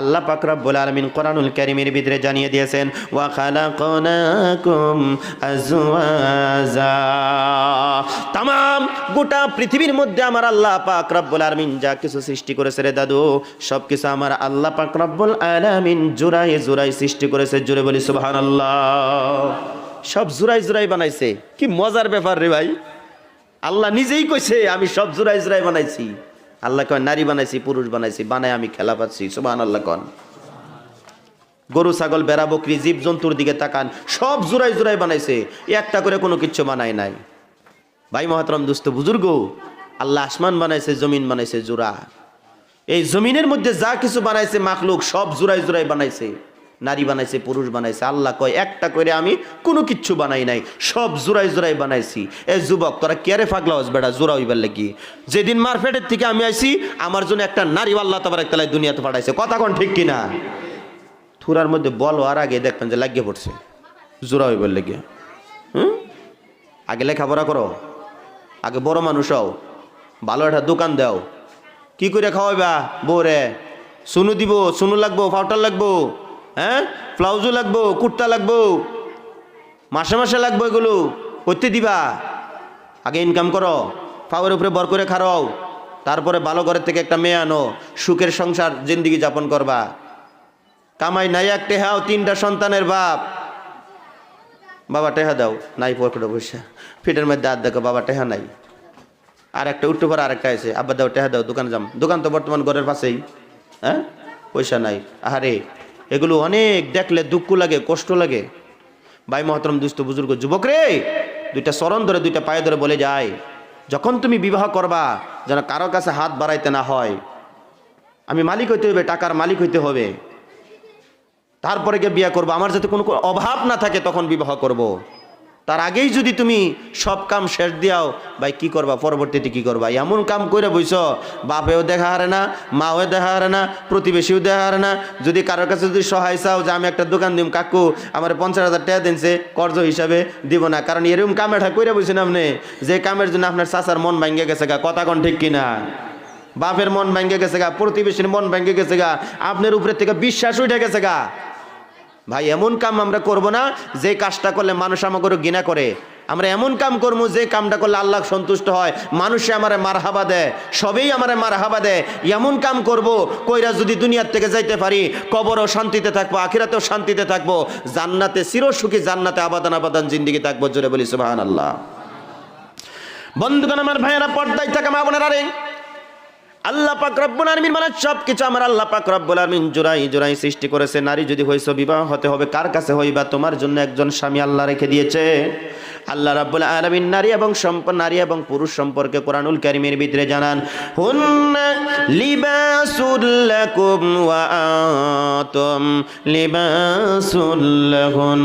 আল্লাহ পাক রব্বুল আলামিন কোরআনুল কারীমের ভিতরে জানিয়ে দিয়েছেন, ওয়া খালাকনাকুম আজওয়াজা। তামাম গোটা পৃথিবীর মধ্যে আমার আল্লাহ পাক আলামিন যা কিছু সৃষ্টি করেছে রে দাদু সব কিছু আমার আল্লাহ পাক রব্বুল আলামিন জোড়ায় জোড়ায় সৃষ্টি করেছে জোরে বলি সুবহানাল্লাহ। সব জোড়াই জোড়াই বানাইছে। কি মজার ব্যাপার রে ভাই। আল্লাহ নিজেই কইছে, আমি সব জোড়াই জোড়াই বানাইছি। আল্লাহ কয়, নারী বানাইছি, পুরুষ বানাইছি, বানায় আমি খেলা পাচ্ছি সুবাহ আল্লাহ কন। গরু, ছাগল বেড়া বকরি জীব জন্তুর দিকে তাকান, সব জোড়াই জোড়াই বানাইছে, একটা করে কোনো কিচ্ছু বানায় নাই। ভাই মহাতরম দুস্থ বুজুর্গ, আল্লাহ আসমান বানাইছে, জমিন বানাইছে জোড়া। এই জমিনের মধ্যে যা কিছু বানাইছে, মাখলুক সব জোড়াই জোড়াই বানাইছে। নারী বানাইছে, পুরুষ বানাইছে। আল্লাহ কয়, একটা করে আমি কোনো কিচ্ছু বানাই নাই, সব জোড়াই জোড়াই বানাইছি। এ যুবক, তোরা কেয়ারে ফাগলা হস বেটা, জোড়া হইবার লাগি। যেদিন মারফেটের থেকে আমি আইছি, আমার জন্য একটা নারী আল্লাহ তাবার একটা দুনিয়াতে পাঠাইছে। কথা কোন ঠিক কিনা? থুরার মধ্যে বল আর আগে দেখবেন যে লাগিয়ে পড়ছে। জোড়া হইবার লেগে। হুম? আগে লেখাপড়া করো। আগে বড় মানুষ হও। ভালো একটা দোকান দাও। কি করে খাওয়াইবা? বউরে, সুনু দিব, সুনু লাগবো, পাউডার লাগবো? হ্যাঁ? ব্লাউজও লাগবো, কুর্তা লাগবো। মাসে মাসে লাগবো এগুলো। করতে দিবা। আগে ইনকাম করো, পাওয়ার উপরে বর করে খারাও। তারপরে ভালো ঘরের থেকে একটা মেয়ে আনো, সুখের সংসার জিন্দিগি যাপন করবা। কামাই নাই এক টেহাও তিনটা সন্তানের বাপ। বাবা, টেহা দাও। নাই পকেটে বসে। ফিটের মধ্যে হাত দেখো, বাবা, টেহা নাই। আর একটা উঠতে পারে, আরেকটা আছে। আব্বা, দাও, টেহা দাও, দোকানে যাম। দোকান তো বর্তমান ঘরের পাশেই। হ্যাঁ? পয়সা নাই। আহারে। এগুলো অনেক দেখলে দুঃখ লাগে, কষ্ট লাগে। ভাই মহতরম দুস্থ বুজুর্গ, যুবক রে, দুইটা স্মরণ ধরে, দুইটা পায়ে ধরে বলে যায়, যখন তুমি বিবাহ করবা, যেন কারও কাছে হাত বাড়াইতে না হয়। আমি মালিক হইতে হবে টাকার মালিক হইতে হবে। তারপরে গিয়ে বিয়ে করব। আমার যাতে কোনো অভাব না থাকে, তখন বিবাহ করব। তার আগেই যদি তুমি সব কাম শেষ দিয়াও, ভাই কি করবা? পরবর্তীতে কি করবা? এমন কাম করে বইছ, বাপেও দেখা হারে না, মাও দেখা হারে না, প্রতিবেশীও দেখা হারে না। যদি কারোর কাছে যদি সহায় চাও যে আমি একটা দোকান দিম, কাকু, আমার পঞ্চাশ হাজার টাকা দিনছে, কর্জ হিসাবে দিব না। কারণ এরকম কামেটা করে বইছেন আপনি? যে কামের জন্য আপনার চাচার মন ভাঙ্গে গেছে গা, কথা কোন ঠিক কিনা? বাপের মন ভেঙে গেছে গা, প্রতিবেশীর মন ভেঙে গেছে গা, আপনার উপরের থেকে বিশ্বাস উঠে গেছে গা। ভাই, এমন কাম আমরা করব না, যে কাজটা করলে মানুষ আমাকে ঘৃণা করে। আমরা এমন কাম করব, যে কামটা করলে আল্লাহ সন্তুষ্ট হয়। মানুষে আমারে মারহাবা দেয়, সবেই আমারে মারহাবা দেয়। এমন কাম করব, কইরা যদি দুনিয়ার থেকে যাইতে পারি, কবরও শান্তিতে থাকব, আখিরাতেও শান্তিতে থাকব, জান্নাতে, চিরসুখী জান্নাতে আবাদান আবাদান জিন্দিগি থাকব, জোরে বলি সুবাহান আল্লাহ বন্ধুগণ, আমার ভাইয়েরা, পর্দায় থাকা মা বোনেরা রে আল্লাহ পাক রব্বুল আলামিন মানে সব কিছু আমার আল্লাহ পাক রব্বুল আলামিন জোড়াই জোড়াই সৃষ্টি করেছে। নারী যদি হইছো বিবাহ হতে হবে, কার কাছে হইবা? তোমার জন্য একজন স্বামী আল্লাহ রেখে দিয়েছে। আল্লাহ রাব্বুল আলামিন নারী এবং নারী এবং পুরুষ সম্পর্কে কোরআনুল কারীমের ভিতরে জানান, হুন্না লিবাসুল লাকুম ওয়া আতুম লিবাসুল লাহুন।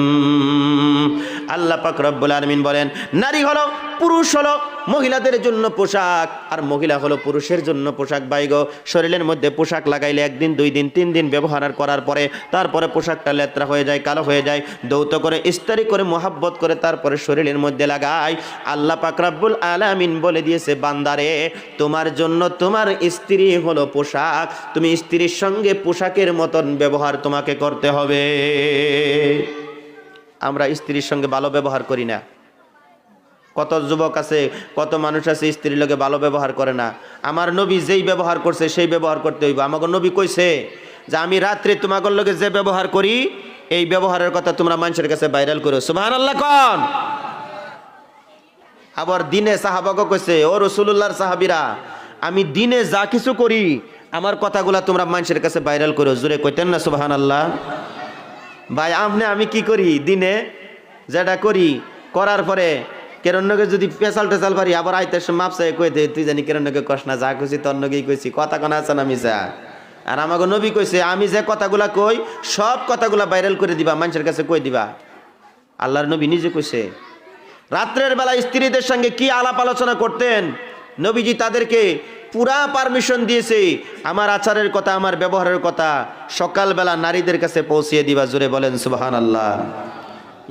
আল্লাহ পাক রব্বুল আলামিন বলেন, নারী হলো, পুরুষ হলো মহিলাদের জন্য পোশাক। আর মহিলা হলো পুরুষের জন্য পোশাক বাইগ শরীরের মধ্যে পোশাক লাগাইলে একদিন, দুই দিন, তিন দিন ব্যবহার করার পরে তারপরে পোশাকটা লেত্রা হয়ে যায়, কালো হয়ে যায়। দৌত করে, ইস্তারি করে, মোহাব্বত করে তারপরে শরীরের মধ্যে লাগায় আল্লাহ পাক রব্বুল আলামিন বলে দিয়েছে, বান্দারে, তোমার জন্য তোমার স্ত্রী হলো পোশাক। তুমি স্ত্রীর সঙ্গে পোশাকের মতন ব্যবহার তোমাকে করতে হবে। আমরা স্ত্রীর সঙ্গে ভালো ব্যবহার করি না। কত যুবক আছে, কত মানুষ আছে, স্ত্রীর লোকে ভালো ব্যবহার করে না। আমার নবী যেই ব্যবহার করছে, সেই ব্যবহার করতে হইব। আমাকে নবী কইছে যে, আমি রাত্রে তোমাকে লোকে যে ব্যবহার করি, এই ব্যবহারের কথা তোমরা মানুষের কাছে ভাইরাল করো। সুবাহ আল্লাহ কন। আবার দিনে সাহাবাকে কইছে, ও রসুল্লাহর সাহাবিরা, আমি দিনে যা কিছু করি, আমার কথাগুলা তোমরা মানুষের কাছে ভাইরাল করো। জুড়ে কইতেন না সুবাহান আল্লাহ ভাই আপনি আমি কি করি দিনে? যেটা করি, করার পরে কেরণ্যকে যদি পেশাল টেশাল পারি, আবার আইতে মাপসা কই দে, তুই জানি কেরণ্যকে কষ না, যা কইছি তন্নকেই কইছি, কথা কোন আছে না মিশা আর আমাকে নবী কইছে, আমি যে কথাগুলা কই, সব কথাগুলা ভাইরাল করে দিবা, মানুষের কাছে কই দিবা? আল্লাহর নবী নিজে কইছে, রাত্রের বেলা স্ত্রীদের সঙ্গে কি আলাপ আলোচনা করতেন? নবীজি তাদেরকে পুরা পারমিশন দিয়েছে, আমার আচারের কথা, আমার ব্যবহারের কথা, সকালবেলা নারীদের কাছে পৌঁছিয়ে দিবা জুড়ে বলেন সুবাহান আল্লাহ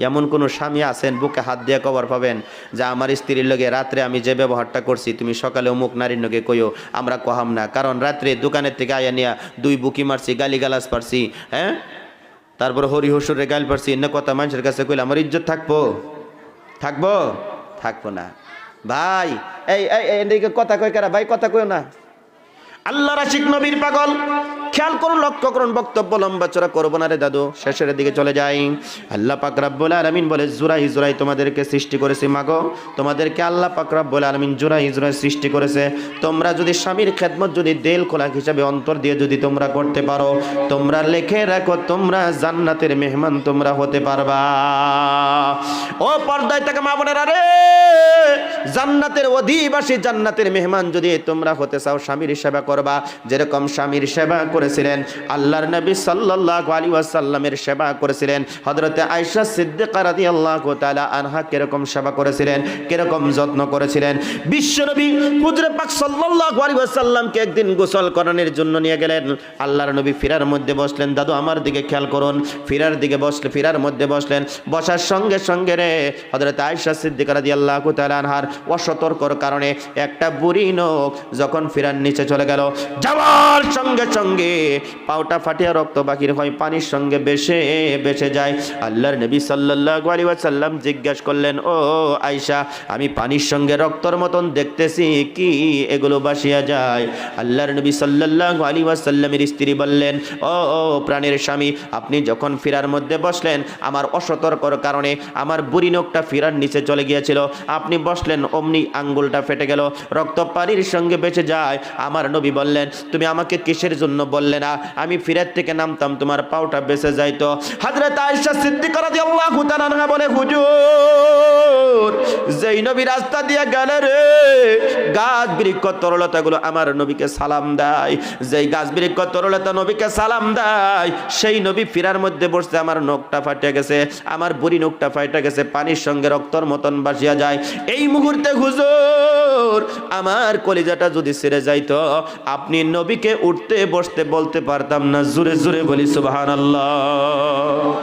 এমন কোনো স্বামী আছেন, বুকে হাত দিয়ে কবর পাবেন, যা আমার স্ত্রীর লগে রাত্রে আমি যে ব্যবহারটা করছি, তুমি সকালে অমুক নারীর লগে কইও, আমরা কহাম না। কারণ রাত্রে দোকানের থেকে আয়া নিয়া দুই বুকি মারছি গালি গালাজ পারছি হ্যাঁ? তারপর হরি হসুরে গাল পারছি, এনে কথা মানুষের কাছে কইলে আমার ইজ্জত থাকব? থাকব? থাকব না। ভাই, এই এই কথা কই কারা? ভাই, কথা কইও না। আল্লাহ রাশিক নবীর পাগল। খেয়াল করুন লক্ষ্য করুন বক্তব্য লম্বা চড়া করব না রে দাদু। শেষের দিকে চলে যাই। আল্লাহ পাক রাব্বুল আলামিন বলে, জুরাই জুরাই তোমাদেরকে সৃষ্টি করেছে মাগো। তোমাদেরকে আল্লাহ পাক রাব্বুল আলামিন জুরাই জুরাই সৃষ্টি করেছে। তোমরা যদি স্বামীর খেদমত, যদি দেল খোলাক হিসাবে অন্তর দিয়ে যদি তোমরা করতে পারো, তোমরা লেখে রাখো, তোমরা জান্নাতের মেহমান তোমরা হতে পারবা। ও পর্দায় থেকে মা বোনেরা রে, জান্নাতের অধিবাসী, জান্নাতের মেহমান যদি তোমরা হতে চাও, স্বামীর সেবা করবা। যেরকম স্বামীর সেবা করেছিলেন। আল্লাহর নবী সাল্লাল্লাহু আলাইহি ওয়াসাল্লামের সেবা করেছিলেন। হযরতে আয়েশা সিদ্দিকা রাদিয়াল্লাহু তাআলা আনহা কীরকম সেবা করেছিলেন, কীরকম যত্ন করেছিলেন। বিশ্বনবী হুজুরে পাক সাল্লাল্লাহু আলাইহি ওয়াসাল্লামকে একদিন গোসল করানোর জন্য নিয়ে গেলেন। আল্লাহর নবী ফিরার মধ্যে বসলেন, দাদু, আমার দিকে খেয়াল করুন। ফিরার দিকে বসলে, ফিরার মধ্যে বসলেন। বসার সঙ্গে সঙ্গে রে, হযরত আয়েশা সিদ্দিকা রাদিয়াল্লাহু তাআলা আনহার অসতর্কর কারণে একটা বুড়ি নোক যখন ফিরার নিচে চলে গেল, যাওয়ার সঙ্গে সঙ্গে পাউটা ফাটিয়া রক্ত বাকির হয়, পানির সঙ্গে বেশে বেশে যায়। আল্লাহর নবী সাল্লাল্লাহু আলাইহি ওয়াসাল্লাম জিজ্ঞেস করলেন, ও আয়েশা, আমি পানির সঙ্গে রক্তর মতন দেখতেছি, কি এগুলো বাসিয়া যায়? আল্লাহর নবী সাল্লাল্লাহু আলাইহি ওয়াসাল্লামের স্ত্রী বললেন, ও ও প্রাণের স্বামী, আপনি যখন ফিরার মধ্যে বসলেন, আমার অসতর্কর কারণে আমার বুড়ি নখটা ফিরার নিচে চলে গিয়েছিল। আপনি বসলেন, অমনি আঙ্গুলটা ফেটে গেল, রক্ত পানির সঙ্গে বেঁচে যায়। আমার নবী বললেন, তুমি আমাকে কিসের জন্য বললে না, আমি ফিরার থেকে নামতাম, তোমার পাউটা বেঁচে যাইতো। হাজরত আয়েশা সিদ্দিকা রাদিয়াল্লাহু তাআলা বলে, হুজুর, যেই নবী রাস্তা দিয়ে গেলে রে, গাছ বৃক্ষ তরলতাগুলো আমার নবীকে সালাম দেয়। যেই গাছ বৃক্ষ তরলতা নবীকে সালাম দেয়, সেই নবী ফিরার মধ্যে বসছে আমার নখটা ফাটে গেছে, আমার বুড়ি নখটা ফাটে গেছে, পানির সঙ্গে রক্তর মতন বাসিয়া যায়। এই মুহূর্তে হুজুর আমার কলিজাটা যদি ছেড়ে যাইত, আপনি নবীকে উঠতে বসতে বলতে পারতাম না জোরে জোরে বলি, সুবহানাল্লাহ।